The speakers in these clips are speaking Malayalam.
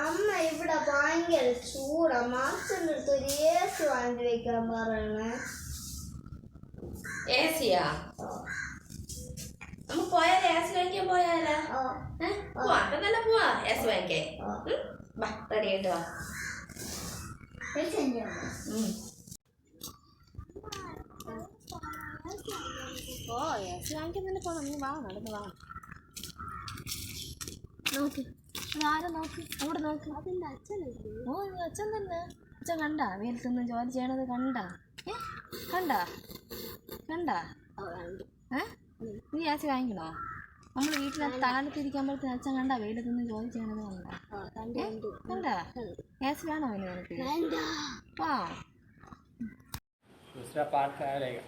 അമ്മ ഇവിടെ ഭയങ്കര ചൂടാ. മാസ്റ്ററിന്റെ അടുത്ത് ഒരു എ സി വാങ്ങി വെക്കാൻ പറയണേ. എ സിയാ നമ്മ പോയാലോ? എ സി വാങ്ങിക്കാൻ പോയാലോ? പോവാ. തന്നെ പോവാ എ സി വാങ്ങിക്കേ റെഡി ആയിട്ട് വാ. ഓ യേശു വാങ്ങിക്കാൻ തന്നെ പോകണം നീ വാ നടന്ന് വാ. നോക്ക്. ആരും നോക്ക്? അവിടെ നോക്ക്. അതെന്റെ അച്ഛനല്ലേ? ഓ അച്ഛൻ തന്നെ. അച്ഛൻ കണ്ട? വെയിലത്തൊന്നും ജോലി ചെയ്യണത് കണ്ട? കണ്ട? കണ്ട? ഏ? നീ യേശു വാങ്ങിക്കണോ നമ്മൾ വീട്ടിൽ താഴത്തിരിക്കുമ്പോഴത്തേന് അച്ഛൻ കണ്ട വെയിലത്തൊന്നും ജോലി ചെയ്യണത് കണ്ട? കണ്ട യേശു വേണോ ഇനി നിനക്ക്? വാ. പാട്ട് ആയാലേക്കാം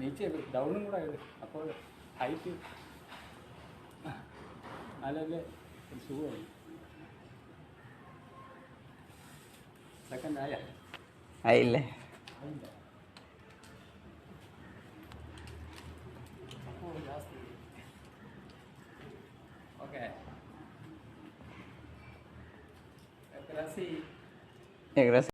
നീച്ചെ ഡൗണും കൂടെ ആയത്. അപ്പോൾ ഹൈറ്റ് അല്ലല്ലേ ഒരു സുഖമായി സെക്കൻഡ് ആയ. ആയില്ലേ? ഓക്കെ